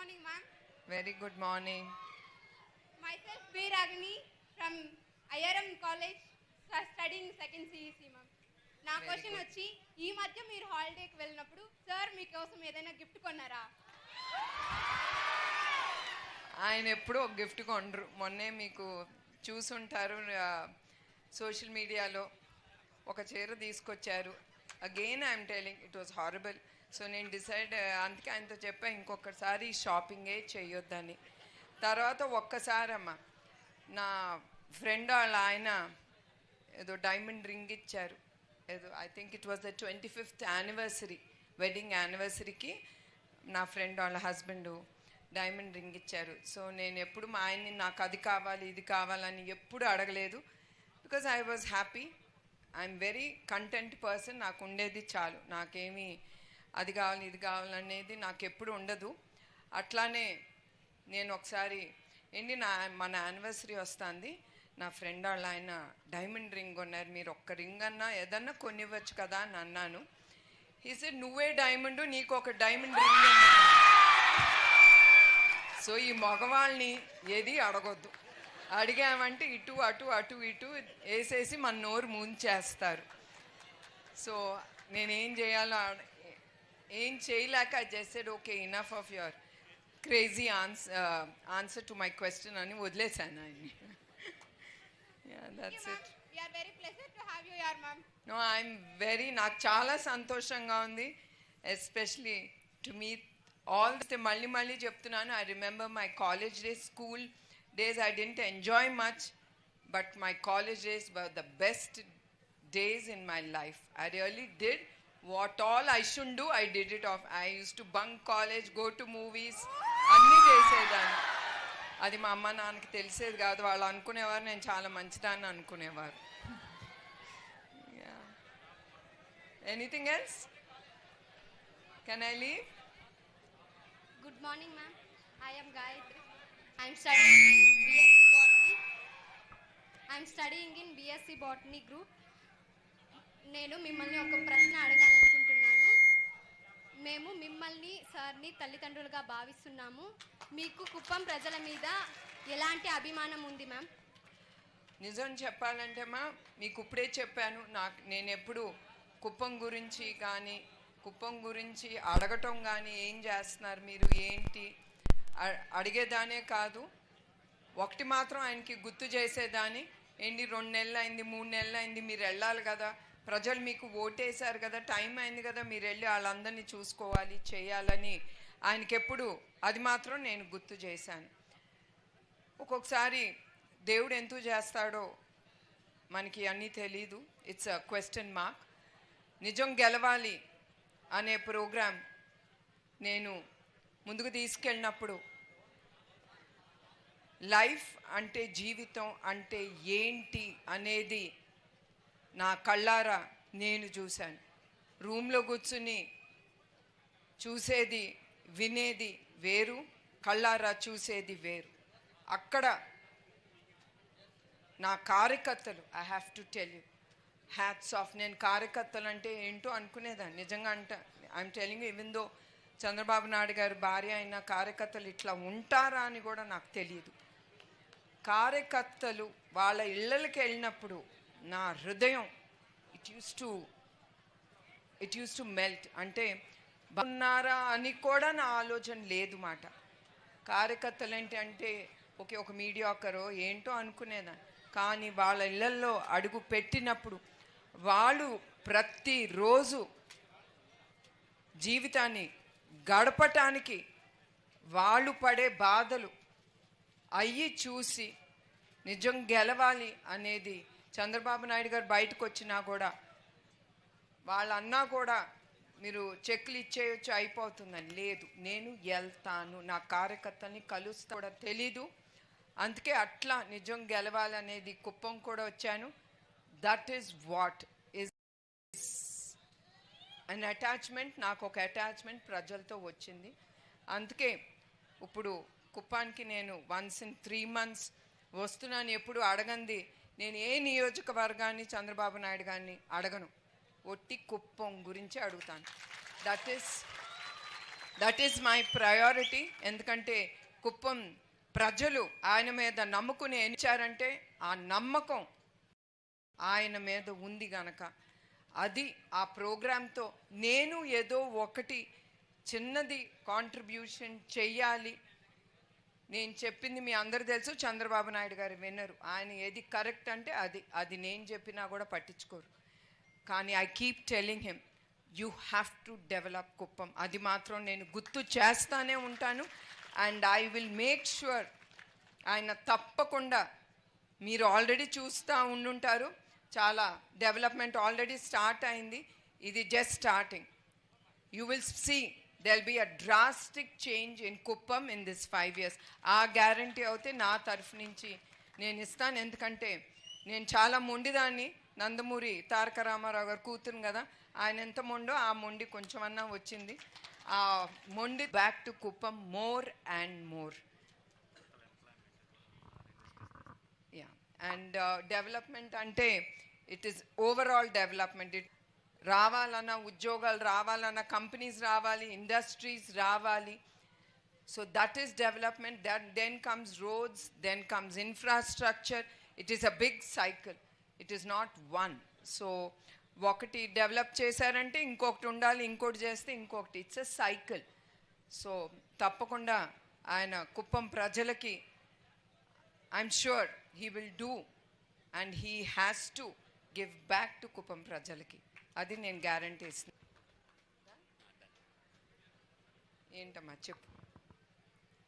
morning, ma'am. Very good morning. Myself, B. Ragini from IRM College, stu- studying second CEC, ma'am. నా question. వచ్చి ఈ మధ్య మీరు హాలిడేకి వెళ్ళినప్పుడు సార్ మీకోసం ఏదైనా గిఫ్ట్ కొన్నారా ఆయన ఎప్పుడూ ఒక గిఫ్ట్ కొండరు మొన్నే మీకు చూసుంటారు సోషల్ మీడియాలో ఒక చీర తీసుకొచ్చారు again I'm telling it was horrible so నేను డిసైడ్ అందుకే ఆయనతో చెప్పా ఇంకొకసారి షాపింగే చేయొద్దని తర్వాత ఒక్కసారమ్మ నా ఫ్రెండ్ వాళ్ళ ఆయన ఏదో డైమండ్ రింగ్ ఇచ్చారు. ఏదో I think it was the twenty fifth anniversary wedding యానివర్సరీకి నా ఫ్రెండ్ వాళ్ళ హస్బెండ్ డైమండ్ రింగ్ ఇచ్చారు. సో నేను ఎప్పుడు మా ఆయన్ని నాకు అది కావాలి ఇది కావాలని ఎప్పుడు అడగలేదు. Because I was happy I'm very content person నాకు ఉండేది చాలు. నాకేమీ అది కావాలి ఇది కావాలనేది నాకు ఎప్పుడు ఉండదు. అట్లానే నేను ఒకసారి ఏంటి నా మన యానివర్సరీ వస్తుంది. నా ఫ్రెండ్ వాళ్ళ ఆయన డైమండ్ రింగ్ కొన్నారు. మీరు ఒక్క రింగ్ అన్నా ఏదన్నా కొనివ్వచ్చు కదా అని అన్నాను. ఈజ్ నువ్వే డైమండ్ నీకు ఒక డైమండ్ రింగ్ సో ఈ మగవాళ్ళని ఏది అడగొద్దు. అడిగామంటే ఇటు అటు అటు ఇటు వేసేసి మన నోరు ముంచేస్తారు. సో నేనేం చేయాలో ఏం చేయలేక I jested okay enough of your crazy answer answer to my question అని వదిలేశాను ఆయన్ని that's it we're very pleasure to have you యార్ మ్యామ్ నో ఐఎమ్ వెరీ నాకు చాలా సంతోషంగా ఉంది. ఎస్పెషలీ టు మీ ఆల్ మళ్ళీ మళ్ళీ చెప్తున్నాను. I remember my college days school days I didn't enjoy much but my college days were the best days in my life I really did what all I should do I did it of I used to bunk college go to movies అన్నీ చేసేదాన్ని. అది మా అమ్మ నాన్నకి తెలిసేది కాదు. వాళ్ళు అనుకునేవారు నేను చాలా మంచిదాన్ని అనుకునేవారు. Anything else can I leave good morning ma'am I'm Gayatri I'm study in BSc botany I'm studying in BSc botany group నేను మిమ్మల్ని ఒక ప్రశ్న అడగాలనుకుంటున్నాను. మేము మిమ్మల్ని సార్ని తల్లిదండ్రులుగా భావిస్తున్నాము. మీకు కుప్పం ప్రజల మీద ఎలాంటి అభిమానం ఉంది మ్యామ్? నిజం చెప్పాలంటే మా మీకు ఇప్పుడే చెప్పాను నాకు నేను ఎప్పుడు కుప్పం గురించి కానీ కుప్పం గురించి అడగటం కానీ ఏం చేస్తున్నారు మీరు ఏంటి? అడిగేదానే కాదు. ఒకటి మాత్రం ఆయనకి గుర్తు చేసేదాన్ని. ఏంటి రెండు నెలలు అయింది మూడు నెలలు అయింది మీరు వెళ్ళాలి కదా. ప్రజలు మీకు ఓటేశారు కదా టైం అయింది కదా మీరు వెళ్ళి వాళ్ళందరినీ చూసుకోవాలి చేయాలని ఆయనకెప్పుడు అది మాత్రం నేను గుర్తు చేశాను. ఒక్కొక్కసారి దేవుడు ఎందుకు చేస్తాడో మనకి అన్నీ తెలీదు. ఇట్స్ అ క్వశ్చన్ మార్క్ నిజం గెలవాలి అనే ప్రోగ్రాం నేను ముందుకు తీసుకెళ్ళినప్పుడు లైఫ్ అంటే జీవితం అంటే ఏంటి అనేది నా కళ్ళారా నేను చూశాను. రూమ్లో కూర్చుని చూసేది వినేది వేరు కళ్ళారా చూసేది వేరు. అక్కడ నా కార్యకర్తలు I have to tell you hats off నేను కార్యకర్తలు అంటే ఏంటో అనుకునేదాన్ని. నిజంగా అంట I'm telling even though Chandrababu Naidu గారు భార్య అయిన కార్యకర్తలు ఇట్లా ఉంటారా అని కూడా నాకు తెలియదు కార్యకర్తలు వాళ్ళ ఇళ్ళకి వెళ్ళినప్పుడు నా హృదయం it used to it used to melt అంటే బాగున్నారా అని కూడా నా ఆలోచన లేదు మాట. కార్యకర్తలు ఏంటి అంటే ఒకే ఒక మీడియాకరో ఏంటో అనుకునేదాన్ని కానీ వాళ్ళ ఇళ్ళల్లో అడుగు పెట్టినప్పుడు వాళ్ళు ప్రతిరోజు జీవితాన్ని గడపటానికి వాళ్ళు పడే బాధలు అయ్యి చూసి నిజం గెలవాలి అనేది చంద్రబాబు నాయుడు గారు బయటకు వచ్చినా కూడా వాళ్ళన్నా కూడా మీరు చెక్లు ఇచ్చేయచ్చు అయిపోతుందని లేదు. నేను వెళ్తాను. నా కార్యకర్తల్ని కలుస్తా కూడా తెలీదు. అందుకే అట్లా నిజం గెలవాలనేది కుప్పం కూడా వచ్చాను. That is what is an attachment నాకు ఒక అటాచ్మెంట్ ప్రజలతో వచ్చింది. అందుకే ఇప్పుడు కుప్పానికి నేను వన్స్ ఇన్ త్రీ మంత్స్ వస్తున్నాను. ఎప్పుడు అడగంది నేను ఏ నియోజకవర్గాన్ని చంద్రబాబు నాయుడు గారిని అడగను. ఒట్టి కుప్పం గురించి అడుగుతాను. That is that is my priority ఎందుకంటే కుప్పం ప్రజలు ఆయన మీద నమ్ముకుని ఎంచారంటే ఆ నమ్మకం ఆయన మీద ఉంది గనక. అది ఆ ప్రోగ్రాంతో నేను ఏదో ఒకటి చిన్నది కాంట్రిబ్యూషన్ చెయ్యాలి నేను చెప్పింది మీ అందరు తెలుసు చంద్రబాబు నాయుడు గారు వినరు. ఆయన ఏది కరెక్ట్ అంటే అది. అది నేను చెప్పినా కూడా పట్టించుకోరు. కానీ I keep telling him you have to develop Kuppam. అది మాత్రం నేను గుర్తు చేస్తానే ఉంటాను. And I will make sure ఆయన తప్పకుండా మీరు ఆల్రెడీ చూస్తూ ఉండుంటారు. చాలా డెవలప్మెంట్ ఆల్రెడీ స్టార్ట్ అయింది. ఇది just starting you will see there'll be a drastic change in Kuppam in this five years ఆ గ్యారంటీ అయితే నా తరఫు నుంచి నేను ఇస్తాను. ఎందుకంటే నేను చాలా మొండిదాన్ని. నందమూరి తారక రామారావు గారు కూతురు కదా. ఆయన ఎంత మొండో ఆ మొండి కొంచెమన్నా వచ్చింది. ఆ మొండి back to Kuppam more and more yeah and development అంటే it is overall development it రావాలన్న ఉద్యోగాలు రావాలన్న కంపెనీస్ రావాలి ఇండస్ట్రీస్ రావాలి. So that is development that then comes roads then comes infrastructure it is a big cycle it is not one so ఒకటి develop చేశారంటే ఇంకొకటి ఉండాలి ఇంకోటి చేస్తే ఇంకొకటి. ఇట్స్ ఎ సైకిల్ సో తప్పకుండా ఆయన కుప్పం ప్రజలకి I'm sure he will do and he has to give back to Kuppam ప్రజలకి. అది నేను గ్యారంటీ ఇస్తున్నాను ఏంటమ్మా చెప్పు.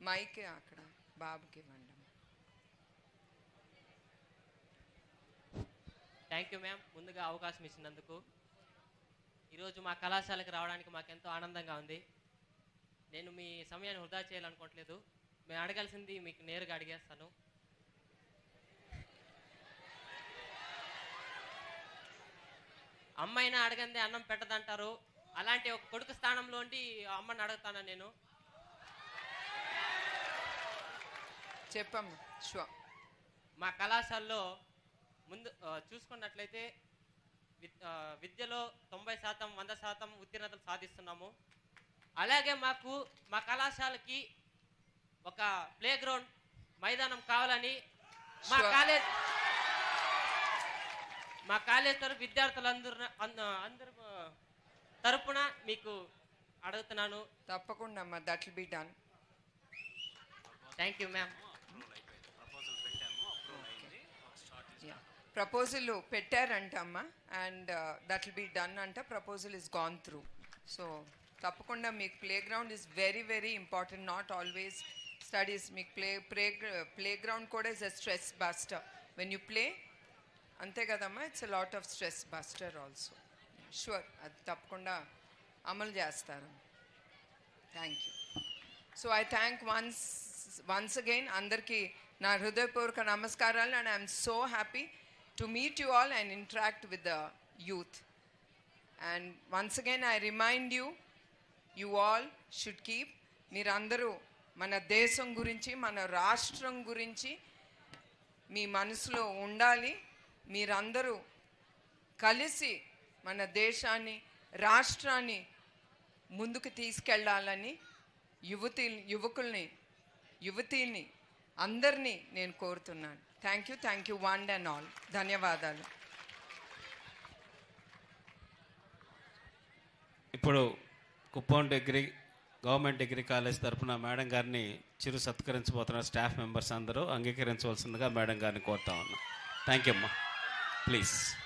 మైక్ అక్కడ బాబుకి ఇవ్వండి థ్యాంక్ యూ మ్యామ్ ముందుగా అవకాశం ఇచ్చినందుకు. ఈరోజు మా కళాశాలకు రావడానికి మాకు ఎంతో ఆనందంగా ఉంది. నేను మీ సమయాన్ని వృధా చేయాలనుకోవట్లేదు. మేము అడగాల్సింది మీకు నేరుగా అడిగేస్తాను. అమ్మైనా అడగంది అన్నం పెట్టదంటారు. అలాంటి ఒక కొడుకు స్థానంలో ఉండి అమ్మని అడుగుతాను నేను? చెప్పమ్మా మా కళాశాలలో ముందు చూసుకున్నట్లయితే విద్యలో తొంభై శాతం వంద శాతం ఉత్తీర్ణతలు సాధిస్తున్నాము. అలాగే మాకు మా కళాశాలకి ఒక ప్లే గ్రౌండ్ మైదానం కావాలని మా. కాలేజ్ మా కాలేజ్ తరఫు విద్యార్థులందరూ అంద- అందరూ తరపున మీకు అడుగుతున్నాను. తప్పకుండా అమ్మా that be done. Thank you. Ma'am proposal పెట్టారంట అమ్మ and that will be done అంట. Proposal is gone through so తప్పకుండా మీకు playground is very very important not always studies మీకు ప్లే ప్లే ప్లే గ్రౌండ్ కూడా is a stress buster when you play అంతే కదమ్మా it's a lot of stress buster also sure అది తప్పకుండా అమలు చేస్తారు. Thank you so I thank once once again అందరికీ నా హృదయపూర్వక నమస్కారాలు and I'm so happy to meet you all and interact with the youth and once again I remind you you all should keep మీరందరూ మన దేశం గురించి మన రాష్ట్రం గురించి మీ మనసులో ఉండాలి. మీరందరూ కలిసి మన దేశాన్ని రాష్ట్రాన్ని ముందుకు తీసుకెళ్ళాలని యువతి యువకుల్ని యువతిని అందరినీ నేను కోరుతున్నాను. Thank you thank you one and all ధన్యవాదాలు. ఇప్పుడు Kuppam degree government degree college తరఫున మేడం గారిని చిరు సత్కరించబోతున్న స్టాఫ్ మెంబర్స్ అందరూ అంగీకరించవలసిందిగా మేడం గారిని కోరుతా ఉన్నాం. థ్యాంక్ యూ అమ్మా. Please.